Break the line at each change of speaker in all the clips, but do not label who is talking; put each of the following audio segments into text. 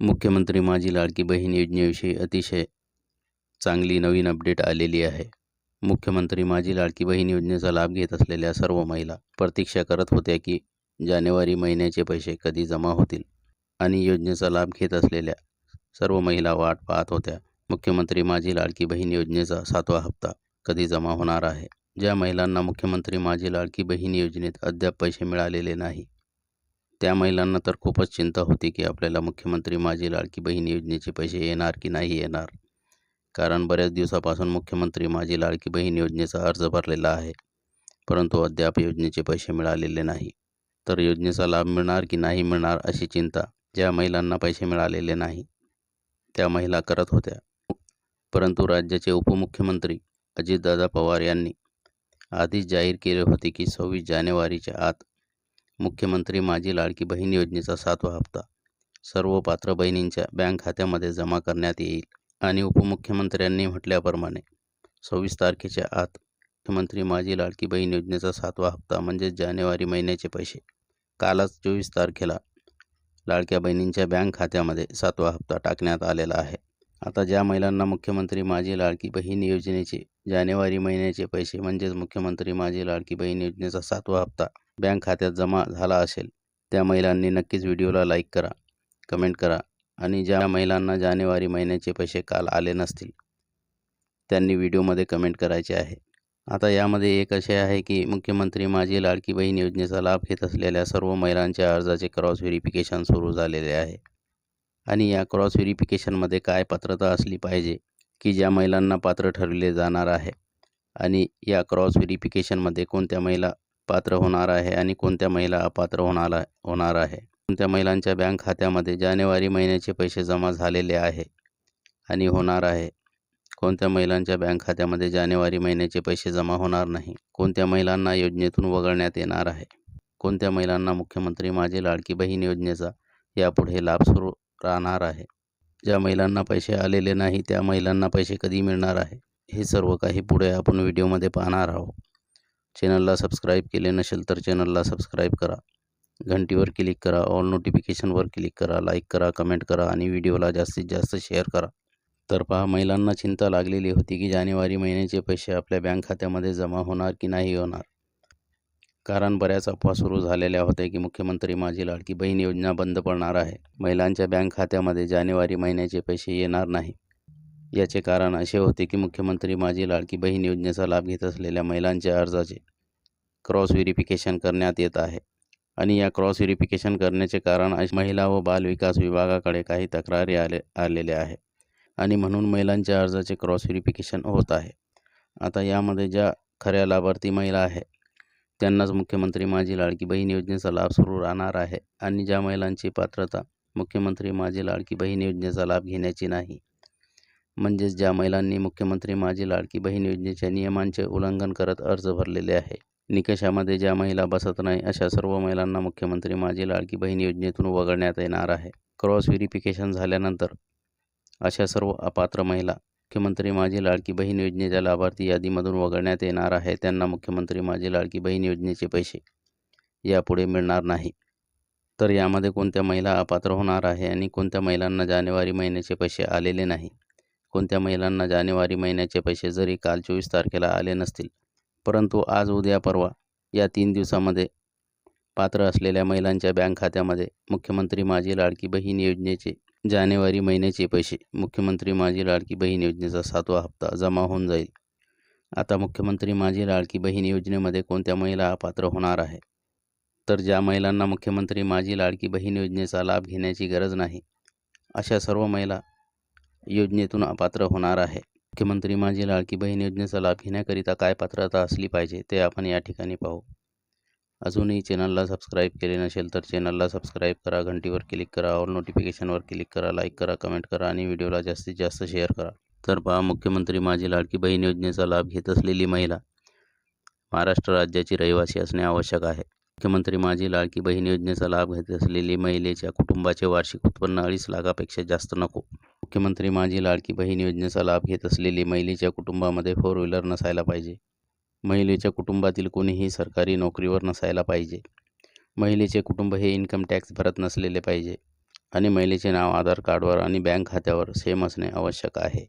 मुख्यमंत्री माझी लाडकी बहीण योजनेविषयी अतिशय चांगली नवीन अपडेट आलेली आहे. मुख्यमंत्री माझी लाडकी बहीण योजनेचा लाभ घेत असलेल्या सर्व महिला प्रतीक्षा करत होत्या की जानेवारी महिन्याचे पैसे कधी जमा होतील आणि योजनेचा लाभ घेत असलेल्या सर्व महिला वाट पाहत होत्या. मुख्यमंत्री माझी लाडकी बहीण योजनेचा सातवा हप्ता कधी जमा होणार आहे? ज्या महिलांना मुख्यमंत्री माझी लाडकी बहीण योजनेत अद्याप पैसे मिळालेले नाही त्या महिलांना तर खूपच चिंता होती की आपल्याला मुख्यमंत्री माझी लाडकी बहीण योजनेचे पैसे येणार की नाही येणार? कारण बऱ्याच दिवसापासून मुख्यमंत्री माझी लाडकी बहीण योजनेचा अर्ज भरलेला आहे. परंतु अद्याप योजनेचे पैसे मिळालेले नाही. तर योजनेचा लाभ मिळणार की नाही मिळणार अशी चिंता ज्या महिलांना पैसे मिळालेले नाही त्या महिला करत होत्या. परंतु राज्याचे उपमुख्यमंत्री अजितदादा पवार यांनी आधीच जाहीर केले होते की सव्वीस जानेवारीच्या आत मुख्यमंत्री माझी लाडकी बहीण योजनेचा सातवा हप्ता. सर्व पात्र बहिणींच्या बँक खात्यामध्ये जमा करण्यात येईल आणि उपमुख्यमंत्र्यांनी म्हटल्याप्रमाणे सव्वीस तारखेच्या आत मुख्यमंत्री माझी लाडकी बहीण योजनेचा सातवा हप्ता म्हणजेच जानेवारी महिन्याचे पैसे. कालच चोवीस तारखेला लाडक्या बहिणींच्या बँक खात्यामध्ये सातवा हप्ता टाकण्यात आलेला आहे. आता ज्या महिलांना मुख्यमंत्री माझी लाडकी बहीण योजनेचे जानेवारी महिन्याचे पैसे म्हणजेच मुख्यमंत्री माझी लाडकी बहीण योजनेचा सातवा हप्ता बँक खात्यात जमा झाला असेल त्या महिलांनी नक्कीच व्हिडिओला लाईक करा कमेंट करा आणि ज्या महिलांना जानेवारी महिन्याचे पैसे काल आले नसतील त्यांनी व्हिडिओमध्ये कमेंट करायचे आहे. आता यामध्ये एक असे आहे की मुख्यमंत्री माझी लाडकी बहीण योजनेचा लाभ घेत असलेल्या सर्व महिलांच्या अर्जाचे क्रॉस व्हेरिफिकेशन सुरू झालेले आहे. आणि या क्रॉस व्हेरिफिकेशनमध्ये काय पात्रता असली पाहिजे की ज्या महिलांना पात्र ठरविले जाणार आहे? आणि या क्रॉस व्हेरिफिकेशनमध्ये कोणत्या महिला पात्र होणार आहे आणि कोणत्या महिला अपात्र होणार होणार आहे? कोणत्या महिलांच्या बँक खात्यामध्ये जानेवारी महिन्याचे पैसे जमा झालेले आहे आणि होणार आहे? कोणत्या महिलांच्या बँक खात्यामध्ये जानेवारी महिन्याचे पैसे जमा होणार नाही? कोणत्या महिलांना योजनेतून वगळण्यात येणार आहे? कोणत्या महिलांना मुख्यमंत्री माझी लाडकी बहीण योजनेचा यापुढे लाभ सुरू राहणार आहे. ज्या महिलांना पैसे आलेले नाही त्या महिलांना पैसे कधी मिळणार आहे? हे सर्व काही पुढे आपण व्हिडिओमध्ये पाहणार आहोत. चॅनलला सबस्क्राईब केले नसेल तर चॅनलला सबस्क्राईब करा. घंटीवर क्लिक करा ऑल नोटिफिकेशनवर क्लिक करा लाईक करा कमेंट करा आणि व्हिडिओला जास्तीत जास्त शेअर करा. तर पहा महिलांना चिंता लागलेली होती की जानेवारी महिन्याचे पैसे आपल्या बँक खात्यामध्ये जमा होणार की नाही होणार? कारण बऱ्याच अफवा सुरू झालेल्या होत्या की मुख्यमंत्री माझी लाडकी बहीण योजना बंद पडणार आहे. महिलांच्या बँक खात्यामध्ये जानेवारी महिन्याचे पैसे येणार नाही. याचे कारण असे होते की मुख्यमंत्री माझी लाडकी बहीण योजनेचा लाभ घेत असलेल्या महिलांच्या अर्जाचे क्रॉस व्हेरिफिकेशन करण्यात येत आहे. आणि या क्रॉस व्हेरिफिकेशन करण्याचे कारण महिला व बाल विकास विभागाकडे काही तक्रारी आले आलेले आहे. आणि म्हणून महिलांच्या अर्जाचे क्रॉस व्हेरिफिकेशन होत आहे. आता यामध्ये ज्या खऱ्या लाभार्थी महिला आहे त्यांनाच मुख्यमंत्री माझी लाडकी बहीण योजनेचा लाभ सुरू राहणार आहे आणि ज्या महिलांची पात्रता मुख्यमंत्री माझी लाडकी बहीण योजनेचा लाभ घेण्याची नाही. म्हणजेच ज्या महिलांनी मुख्यमंत्री माझी लाडकी बहीण योजनेच्या नियमांचे उल्लंघन करत अर्ज भरलेले आहे निकषामध्ये ज्या महिला बसत नाही अशा सर्व महिलांना मुख्यमंत्री माझी लाडकी बहीण योजनेतून वगळण्यात येणार आहे. क्रॉस व्हेरिफिकेशन झाल्यानंतर अशा सर्व अपात्र महिला मुख्यमंत्री माझी लाडकी बहीण योजनेच्या लाभार्थी यादीमधून वगळण्यात येणार आहे. त्यांना मुख्यमंत्री माझी लाडकी बहीण योजनेचे पैसे यापुढे मिळणार नाही. तर यामध्ये कोणत्या महिला अपात्र होणार आहे आणि कोणत्या महिलांना जानेवारी महिन्याचे पैसे आलेले नाही? कोणत्या महिलांना जानेवारी महिन्याचे पैसे जरी काल चोवीस तारखेला आले नसतील परंतु आज उद्या परवा या तीन दिवसामध्ये पात्र असलेल्या महिलांच्या बँक खात्यामध्ये मुख्यमंत्री माझी लाडकी बहीण योजनेचे जानेवारी महिन्याचे पैसे. मुख्यमंत्री माझी लाडकी बहीण योजनेचा सातवा हप्ता जमा होऊन जाईल. आता मुख्यमंत्री माझी लाडकी बहीण योजनेमध्ये कोणत्या महिला अपात्र होणार आहे? तर ज्या महिलांना मुख्यमंत्री माझी लाडकी बहीण योजनेचा लाभ घेण्याची गरज नाही अशा सर्व महिला योजनेतून अपात्र होणार आहे. मुख्यमंत्री माझी लाडकी बहीण योजनेचा लाभ घेण्याकरिता काय पात्रता असली पाहिजे ते आपण या ठिकाणी पाहू. अजूनही चॅनलला सबस्क्राईब केले नसेल तर चॅनलला सबस्क्राईब करा घंटीवर क्लिक करा ऑल नोटिफिकेशनवर क्लिक करा लाईक करा कमेंट करा आणि व्हिडिओला जास्तीत जास्त शेअर करा. तर पहा मुख्यमंत्री माझी लाडकी बहीण योजनेचा लाभ घेत असलेली महिला महाराष्ट्र राज्याची रहिवासी असणे आवश्यक आहे. मुख्यमंत्री माझी लाडकी बहीण योजनेचा लाभ घेत असलेली महिलेच्या कुटुंबाचे वार्षिक उत्पन्न अडीच लाखापेक्षा जास्त नको. मुख्यमंत्री माझी लाडकी बहीण योजनेचा लाभ घेत असलेली महिलेच्या कुटुंबामध्ये फोर व्हीलर नसायला पाहिजे. महिलेच्या कुटुंबातील कोणीही सरकारी नोकरीवर नसायला पाहिजे. महिलेचे कुटुंब हे इन्कम टॅक्स भरत नसलेले पाहिजे आणि महिलेचे नाव आधार कार्डवर आणि बँक खात्यावर सेम असणे आवश्यक आहे.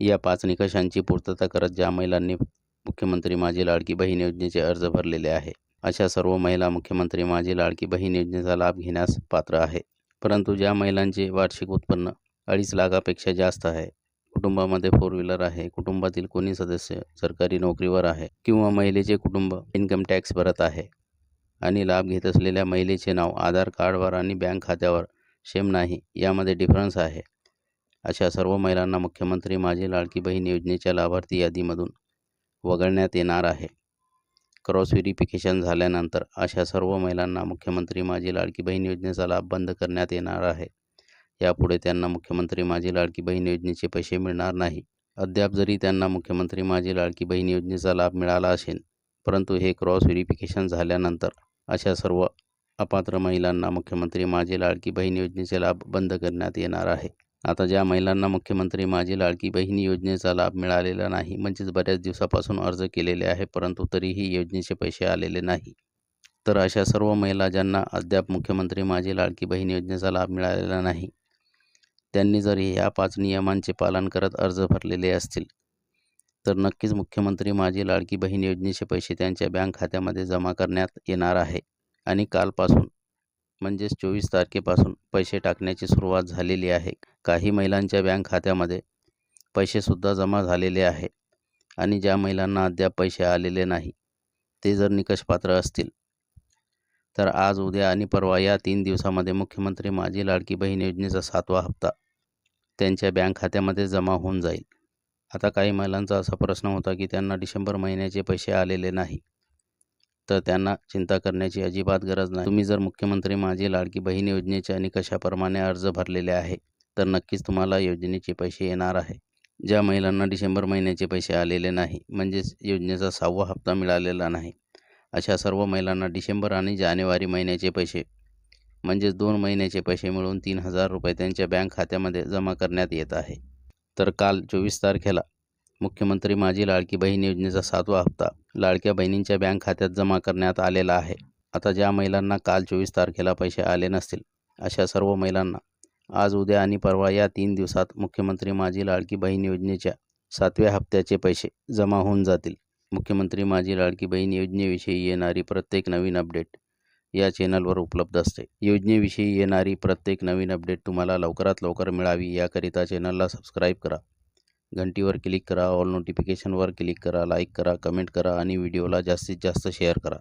या पाच निकषांची पूर्तता करत ज्या महिलांनी मुख्यमंत्री माझी लाडकी बहीण योजनेचे अर्ज भरलेले आहे अशा सर्व महिला मुख्यमंत्री माझी लाडकी बहीण योजनेचा लाभ घेण्यास पात्र आहे. परंतु ज्या महिलांचे वार्षिक उत्पन्न अडीच लाखापेक्षा जास्त आहे कुटुंबामध्ये फोर व्हीलर आहे कुटुंबातील कोणी सदस्य सरकारी नोकरीवर आहे किंवा महिलेचे कुटुंब इन्कम टॅक्स भरत आहे आणि लाभ घेत असलेल्या महिलेचे नाव आधार कार्डवर आणि बँक खात्यावर सेम नाही यामध्ये डिफरन्स आहे. अशा सर्व महिलांना मुख्यमंत्री माझी लाडकी बहीण योजनेच्या लाभार्थी यादीमधून वगळण्यात येणार आहे. क्रॉस व्हेरिफिकेशन झाल्यानंतर अशा सर्व महिलांना मुख्यमंत्री माझी लाडकी बहीण योजनेचा लाभ बंद करण्यात येणार आहे. यापुढे त्यांना मुख्यमंत्री माझी लाडकी बहीण योजनेचे पैसे मिळणार नाही. अद्याप जरी त्यांना मुख्यमंत्री माझी लाडकी बहीण योजनेचा लाभ मिळाला असेल परंतु हे क्रॉस व्हेरिफिकेशन झाल्यानंतर अशा सर्व अपात्र महिलांना मुख्यमंत्री माझी लाडकी बहीण योजनेचे लाभ बंद करण्यात येणार आहे. आता ज्या महिलांना मुख्यमंत्री माझी लाडकी बहीण योजनेचा लाभ मिळालेला नाही म्हणजेच बऱ्याच दिवसापासून अर्ज केलेले आहे परंतु तरीही योजनेचे पैसे आलेले नाही. तर अशा सर्व महिला ज्यांना अद्याप मुख्यमंत्री माझी लाडकी बहीण योजनेचा लाभ मिळालेला नाही त्यांनी जर या पाच नियमांचे पालन करत अर्ज भरलेले असतील तर नक्कीच मुख्यमंत्री माझी लाडकी बहीण योजनेचे पैसे त्यांच्या बँक खात्यामध्ये जमा करण्यात येणार आहे. आणि कालपासून म्हणजेच चोवीस तारखेपासून पैसे टाकण्याची सुरुवात झालेली आहे. काही महिलांच्या बँक खात्यामध्ये पैसेसुद्धा जमा झालेले आहे. आणि ज्या महिलांना अद्याप पैसे आलेले नाही ते जर निकष पात्र असतील तर आज उद्या आणि परवा या तीन दिवसामध्ये मुख्यमंत्री माझी लाडकी बहीण योजनेचा सातवा हप्ता त्यांच्या बँक खात्यामध्ये जमा होऊन जाईल. आता काही महिलांचा असा प्रश्न होता की त्यांना डिसेंबर महिन्याचे पैसे आलेले नाही. तर त्यांना चिंता करण्याची अजिबात गरज नाही. तुम्ही जर मुख्यमंत्री माझी लाडकी बहीण योजनेच्या निकषाप्रमाणे अर्ज भरलेले आहे तर नक्कीच तुम्हाला योजनेचे पैसे येणार आहे. ज्या महिलांना डिसेंबर महिन्याचे पैसे आलेले नाही म्हणजेच योजनेचा सहावा हप्ता मिळालेला नाही. अशा सर्व महिलांना डिसेंबर आणि जानेवारी महिन्याचे पैसे म्हणजेच दोन महिन्याचे पैसे मिळून तीन हजार रुपये त्यांच्या बँक खात्यामध्ये जमा करण्यात येत आहे. तर काल चोवीस तारखेला मुख्यमंत्री माझी लाडकी बहीण योजनेचा सातवा हप्ता लाडक्या बहिणींच्या बँक खात्यात जमा करण्यात आलेला आहे. आता ज्या महिलांना काल चोवीस तारखेला पैसे आले नसतील अशा सर्व महिलांना आज उद्या आणि परवा या तीन दिवसात मुख्यमंत्री माझी लाडकी बहीण योजनेच्या सातव्या हप्त्याचे पैसे जमा होऊन जातील. मुख्यमंत्री माझी लाडकी बहीण योजनेविषयी येणारी प्रत्येक नवीन अपडेट या चॅनलवर उपलब्ध असते. योजनेविषयी येणारी प्रत्येक नवीन अपडेट तुम्हाला लवकरात लवकर मिळावी याकरिता चॅनलला सबस्क्राईब करा. घंटीवर क्लिक करा ऑल नोटिफिकेशनवर क्लिक करा लाईक करा कमेंट करा आणि व्हिडिओला जास्तीत जास्त शेअर करा.